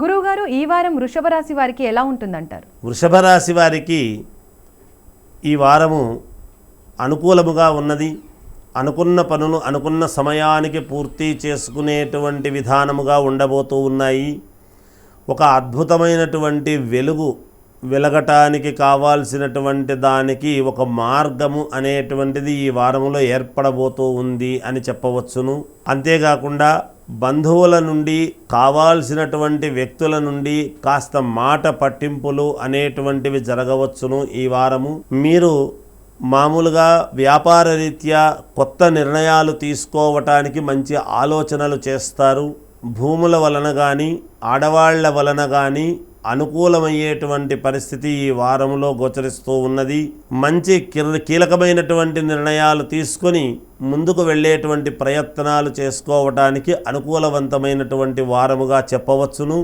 గురువుగారు ఈ వారం వృషభ రాశి వారికి ఎలా ఉంటుందంటారు? వృషభ రాశి వారికి ఈ వారము అనుకూలముగా ఉన్నది. అనుకున్న పనులు అనుకున్న సమయానికి పూర్తి చేసుకునేటువంటి విధానముగా ఉండబోతూ ఉన్నాయి. ఒక అద్భుతమైనటువంటి వెలుగు వెలగటానికి కావాల్సినటువంటి దానికి ఒక మార్గము అనేటువంటిది ఈ వారములో ఏర్పడబోతూ ఉంది అని చెప్పవచ్చును. అంతేకాకుండా బంధువుల నుండి కావాల్సినటువంటి వ్యక్తుల నుండి కాస్త మాట పట్టింపులు అనేటువంటివి జరగవచ్చును ఈ వారము. మీరు మామూలుగా వ్యాపార రీత్యా కొత్త నిర్ణయాలు తీసుకోవటానికి మంచి ఆలోచనలు చేస్తారు. భూముల వలన కానీ ఆడవాళ్ళ వలన కానీ అనుకూలమయ్యేటువంటి పరిస్థితి ఈ వారంలో గోచరిస్తూ ఉన్నది. మంచి కీలకమైనటువంటి నిర్ణయాలు తీసుకొని ముందుకు వెళ్ళేటువంటి ప్రయత్నాలు చేసుకోవటానికి అనుకూలవంతమైనటువంటి వారముగా చెప్పవచ్చును.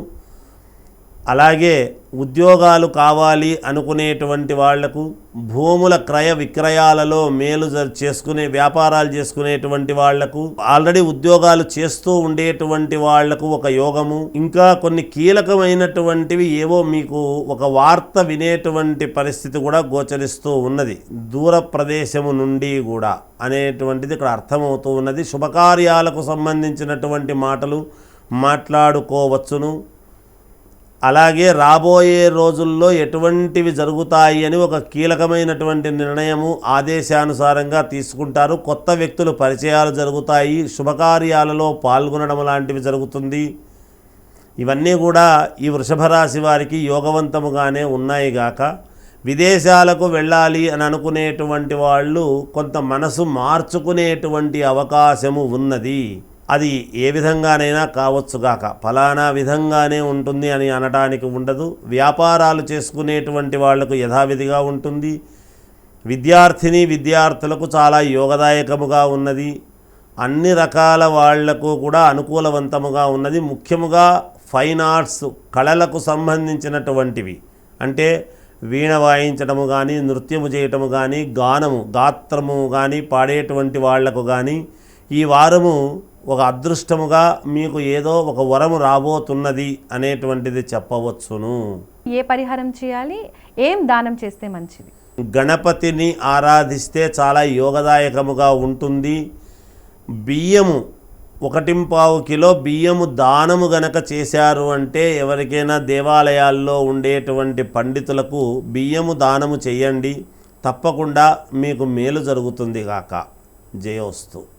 అలాగే ఉద్యోగాలు కావాలి అనుకునేటువంటి వాళ్ళకు భూముల క్రయ విక్రయాలలో మేలు చేసుకునే వ్యాపారాలు చేసుకునేటువంటి వాళ్ళకు ఆల్రెడీ ఉద్యోగాలు చేస్తూ ఉండేటువంటి వాళ్ళకు ఒక యోగము. ఇంకా కొన్ని కీలకమైనటువంటివి ఏవో మీకు ఒక వార్త వినేటువంటి పరిస్థితి కూడా గోచరిస్తూ ఉన్నది. దూర ప్రదేశము నుండి కూడా అనేటువంటిది ఇక్కడ అర్థమవుతూ ఉన్నది. శుభకార్యాలకు సంబంధించినటువంటి మాటలు మాట్లాడుకోవచ్చును. అలాగే రాబోయే రోజుల్లో ఎటువంటివి జరుగుతాయి అని ఒక కీలకమైనటువంటి నిర్ణయము ఆదేశానుసారంగా తీసుకుంటారు. కొత్త వ్యక్తులు పరిచయాలు జరుగుతాయి. శుభకార్యాలలో పాల్గొనడం లాంటివి జరుగుతుంది. ఇవన్నీ కూడా ఈ వృషభ రాశి వారికి యోగవంతముగానే ఉన్నాయి గాక. విదేశాలకు వెళ్ళాలి అని అనుకునేటువంటి వాళ్ళు కొంత మనసు మార్చుకునేటువంటి అవకాశము ఉన్నది. అది ఏ విధంగానైనా కావచ్చుగాక ఫలానా విధంగానే ఉంటుంది అని అనడానికి ఉండదు. వ్యాపారాలు చేసుకునేటువంటి వాళ్ళకు యథావిధిగా ఉంటుంది. విద్యార్థిని విద్యార్థులకు చాలా యోగదాయకముగా ఉన్నది. అన్ని రకాల వాళ్ళకు కూడా అనుకూలవంతముగా ఉన్నది. ముఖ్యముగా ఫైన్ ఆర్ట్స్ కళలకు సంబంధించినటువంటివి. అంటే వీణ వాయించడము కానీ నృత్యము చేయటము కానీ గానము గాత్రము కానీ పాడేటువంటి వాళ్ళకు కానీ ఈ వారము ఒక అదృష్టముగా మీకు ఏదో ఒక వరము రాబోతున్నది అనేటువంటిది చెప్పవచ్చును. ఏ పరిహారం చేయాలి? ఏం దానం చేస్తే మంచిది? గణపతిని ఆరాధిస్తే చాలా యోగదాయకముగా ఉంటుంది. బియ్యము ఒకటింపావు కిలో బియ్యము దానము గనక చేశారు అంటే ఎవరికైనా దేవాలయాల్లో ఉండేటువంటి పండితులకు బియ్యము దానము చేయండి. తప్పకుండా మీకు మేలు జరుగుతుంది గాక జయోస్తు